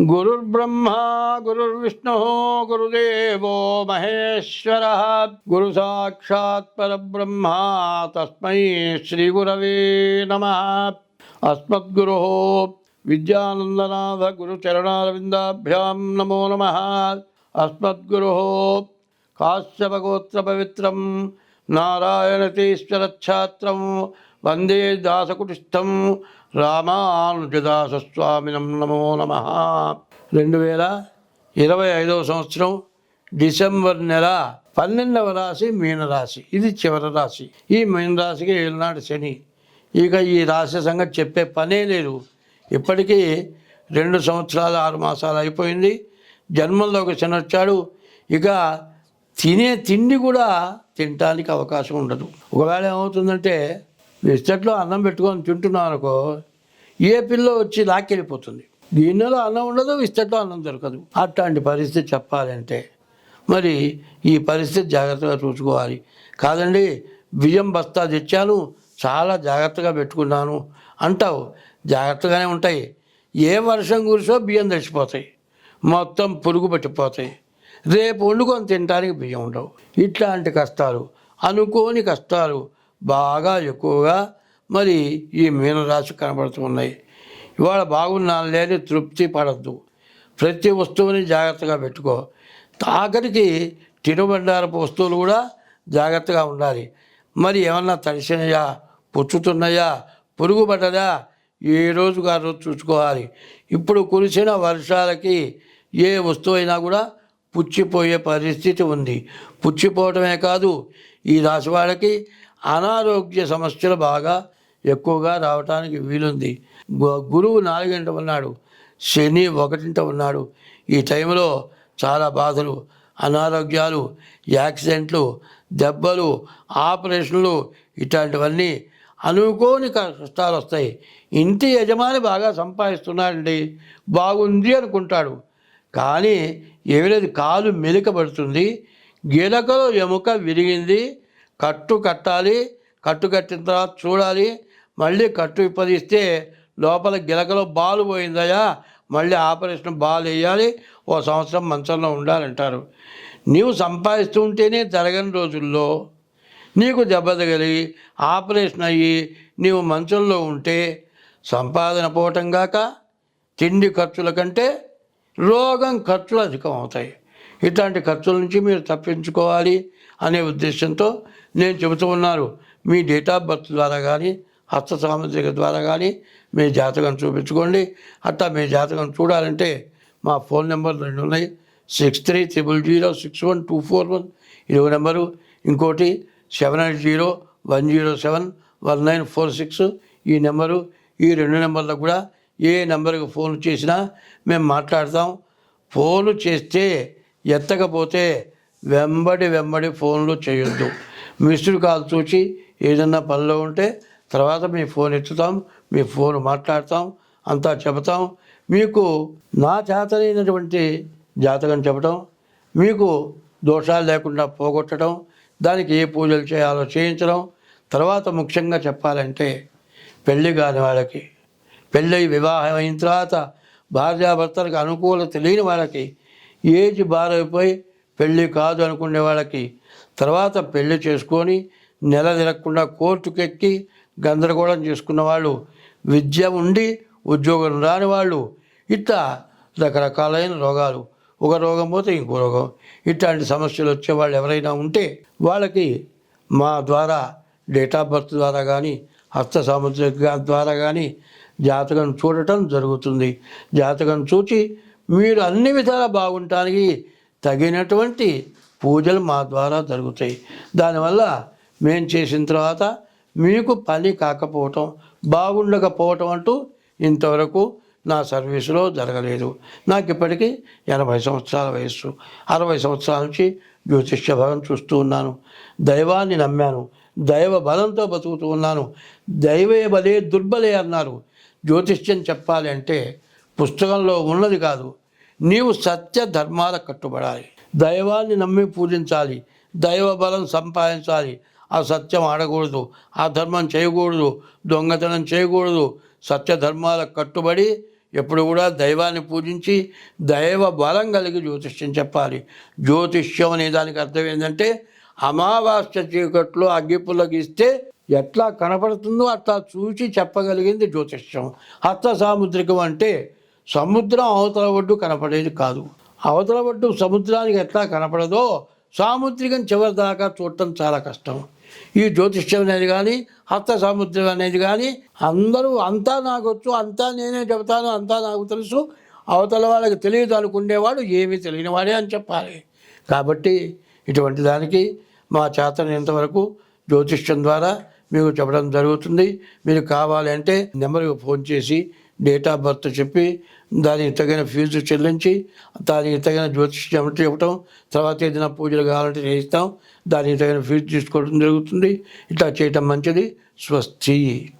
గురుర్బ్రహ్మ గురుర్విష్ణు గురుదేవో మహేశ్వర గురు సాక్షాత్ పరబ్రహ్మ తస్మై శ్రీ గురవే నమ అస్మద్గురు విద్యానందనాథ గురుచరణారవిందాభ్యాం నమో నమ అస్మద్గురు కాశ్యపగోత్ర పవిత్రం నారాయణతీశ్వరఛాత్రం వందే దాసకుటిస్థం రామానుజదాసస్వామినం నమో నమ. రెండు వేల ఇరవై ఐదవ సంవత్సరం డిసెంబర్ నెల పన్నెండవ రాశి మీనరాశి. ఇది చివరి రాశి. ఈ మీనరాశికి ఏళ్ళనాడు శని. ఇక ఈ రాశి సంగతి చెప్పే పనే లేదు. ఇప్పటికీ రెండు సంవత్సరాలు ఆరు మాసాలు అయిపోయింది. జన్మంలోకి శని వచ్చాడు. ఇక తినే తిండి కూడా తినటానికి అవకాశం ఉండదు. ఒకవేళ ఏమవుతుందంటే విస్తట్లో అన్నం పెట్టుకొని తింటున్నాం అనుకో ఏ పిల్ల వచ్చి లాక్కెళ్ళిపోతుంది. గిన్నెలో అన్నం ఉండదు విస్తట్లో అన్నం దొరకదు. అట్లాంటి పరిస్థితి చెప్పాలంటే మరి ఈ పరిస్థితి జాగ్రత్తగా చూసుకోవాలి. కాదండి బియ్యం బస్తా తెచ్చాను చాలా జాగ్రత్తగా పెట్టుకున్నాను. అంటావు జాగ్రత్తగానే ఉంటాయి. ఏ వర్షం కురిసో బియ్యం తెచ్చిపోతాయి మొత్తం పురుగు పట్టిపోతాయి. రేపు వండుకొని తినడానికి బియ్యం ఉండవు. ఇట్లాంటి కష్టాలు అనుకోని కష్టాలు బాగా ఎక్కువగా మరి ఈ మీనరాశి కనబడుతున్నాయి ఇవాళ బాగున్నాను లేని తృప్తి పడద్దు. ప్రతి వస్తువుని జాగ్రత్తగా పెట్టుకో. ఆఖరికి తినుబండారపు వస్తువులు కూడా జాగ్రత్తగా ఉండాలి. మరి ఏమన్నా తడిసినయా పుచ్చుతున్నాయా పురుగు పడ్డదా ఏ రోజు ఆ రోజు చూసుకోవాలి. ఇప్పుడు కురిసిన వర్షాలకి ఏ వస్తువు అయినా కూడా పుచ్చిపోయే పరిస్థితి ఉంది. పుచ్చిపోవటమే కాదు ఈ రాశి వాళ్ళకి అనారోగ్య సమస్యలు బాగా ఎక్కువగా రావటానికి వీలుంది. గురువు నాలుగింట ఉన్నాడు. శని ఒకటింట ఉన్నాడు. ఈ టైంలో చాలా బాధలు అనారోగ్యాలు యాక్సిడెంట్లు దెబ్బలు ఆపరేషన్లు ఇట్లాంటివన్నీ అనుకోని కష్టాలు వస్తాయి ఇంటి యజమాని బాగా సంపాదిస్తున్నాడండి. బాగుంది అనుకుంటాడు. కానీ ఏమి లేదు. కాలు మెలికబడుతుంది. గిలకలో ఎముక విరిగింది. కట్టు కట్టాలి కట్టు కట్టిన తర్వాత చూడాలి. మళ్ళీ కట్టు విప్పదిస్తే లోపల గిలకలో బాలు పోయిందయా మళ్ళీ ఆపరేషన్ బాల్ వేయాలి. ఓ సంవత్సరం మంచంలో ఉండాలంటారు. నీవు సంపాదిస్తూ ఉంటేనే జరగని రోజుల్లో నీకు దెబ్బ తగిలి ఆపరేషన్ అయ్యి నీవు మంచంలో ఉంటే సంపాదన పోవటం గాక తిండి ఖర్చుల కంటే రోగం ఖర్చులు అధికం అవుతాయి ఇట్లాంటి ఖర్చుల నుంచి మీరు తప్పించుకోవాలి. అనే ఉద్దేశంతో నేను చెబుతూ ఉన్నారు మీ డేట్ ఆఫ్ బర్త్ ద్వారా కానీ హస్త సామర్థిక ద్వారా కానీ మీ జాతకం చూపించుకోండి. అట్టా మీ జాతకం చూడాలంటే మా ఫోన్ నెంబర్ రెండు ఉన్నాయి. Six three triple zero six one two four one. ఇరవై నెంబరు. ఇంకోటి seven eight zero one zero seven one nine four six ఈ నెంబరు. ఈ రెండు నెంబర్లకు కూడా ఏ నెంబర్కి ఫోన్ చేసినా మేము మాట్లాడతాం. ఫోను చేస్తే ఎత్తకపోతే వెంబడి వెంబడి ఫోన్లు చేయొద్దు. మిస్డ్ కాల్ చూసి ఏదన్నా పనిలో ఉంటే తర్వాత మీ ఫోన్ ఎత్తుతాం మీ ఫోన్ మాట్లాడతాం అంతా చెబుతాం. మీకు నా చేతనైనటువంటి జాతకం చెప్పడం మీకు దోషాలు లేకుండా పోగొట్టడం దానికి ఏ పూజలు చేయాలో చేయించడం తర్వాత ముఖ్యంగా చెప్పాలంటే పెళ్ళి కాని వాళ్ళకి పెళ్ళై వివాహం అయిన తర్వాత భార్యాభర్తలకు అనుకూలత లేని వాళ్ళకి ఏజ్ బారైపోయి పెళ్ళి కాదు అనుకునే వాళ్ళకి తర్వాత పెళ్ళి చేసుకొని నెల తిరగకుండా కోర్టుకెక్కి గందరగోళం చేసుకున్న వాళ్ళు విద్య ఉండి ఉద్యోగం రాని వాళ్ళు ఇట్లా రకరకాలైన రోగాలు. ఒక రోగం పోతే ఇంకో రోగం. ఇట్లాంటి సమస్యలు వచ్చే వాళ్ళు ఎవరైనా ఉంటే వాళ్ళకి మా ద్వారా డేట్ ఆఫ్ బర్త్ ద్వారా కానీ హస్త సాముద్రిక ద్వారా కానీ జాతకం చూడటం జరుగుతుంది. జాతకం చూచి మీరు అన్ని విధాలా బాగుంటానికి తగినటువంటి పూజలు మా ద్వారా జరుగుతాయి. దానివల్ల మేము చేసిన తర్వాత మీకు పని కాకపోవటం బాగుండకపోవటం అంటూ ఇంతవరకు నా సర్వీసులో జరగలేదు. నాకు ఇప్పటికీ ఎనభై సంవత్సరాల వయస్సు. అరవై సంవత్సరాల నుంచి జ్యోతిష్య భవం చూస్తూ ఉన్నాను. దైవాన్ని నమ్మాను. దైవ బలంతో బతుకుతూ ఉన్నాను. దైవే బలే దుర్బలే అన్నారు. జ్యోతిష్యం చెప్పాలి అంటే పుస్తకంలో ఉన్నది కాదు. నీవు సత్య ధర్మాల కట్టుబడాలి. దైవాన్ని నమ్మి పూజించాలి. దైవ బలం సంపాదించాలి. ఆ సత్యం ఆడకూడదు. ఆ ధర్మం చేయకూడదు. దొంగతనం చేయకూడదు. సత్య ధర్మాలకు కట్టుబడి ఎప్పుడు కూడా దైవాన్ని పూజించి దైవ బలం కలిగి జ్యోతిష్యం చెప్పాలి. జ్యోతిష్యం అనే దానికి అర్థం ఏంటంటే అమావాస్య చీకట్లో అగ్గిపుల్లగిస్తే ఎట్లా కనపడుతుందో అట్లా చూసి చెప్పగలిగింది జ్యోతిష్యం. హస్త సాముద్రికం అంటే సముద్రం అవతల ఒడ్డు కనపడేది కాదు. అవతల ఒడ్డు సముద్రానికి ఎట్లా కనపడదో సాముద్రికం చివరి దాకా చూడటం చాలా కష్టం. ఈ జ్యోతిష్యం అనేది కానీ హస్త సాముద్రం అనేది కానీ అందరూ అంతా నాకు వచ్చు అంతా నేనే చెబుతాను అంతా నాకు తెలుసు. అవతల వాళ్ళకి తెలియదు అనుకునేవాడు ఏమీ తెలియని వాడే అని చెప్పాలి. కాబట్టి ఇటువంటి దానికి మా చేతనంతవరకు జ్యోతిష్యం ద్వారా మీకు చెప్పడం జరుగుతుంది. మీరు కావాలంటే నెంబర్కి ఫోన్ చేసి డేట్ ఆఫ్ బర్త్ చెప్పి దానికి తగిన ఫీజు చెల్లించి దానికి తగిన జ్యోతిష్యం చెప్పటం తర్వాత ఏదైనా పూజలు కావాలంటే చేయిస్తాం దానికి తగిన ఫీజు తీసుకోవడం జరుగుతుంది. ఇట్లా చేయటం మంచిది. స్వస్తి.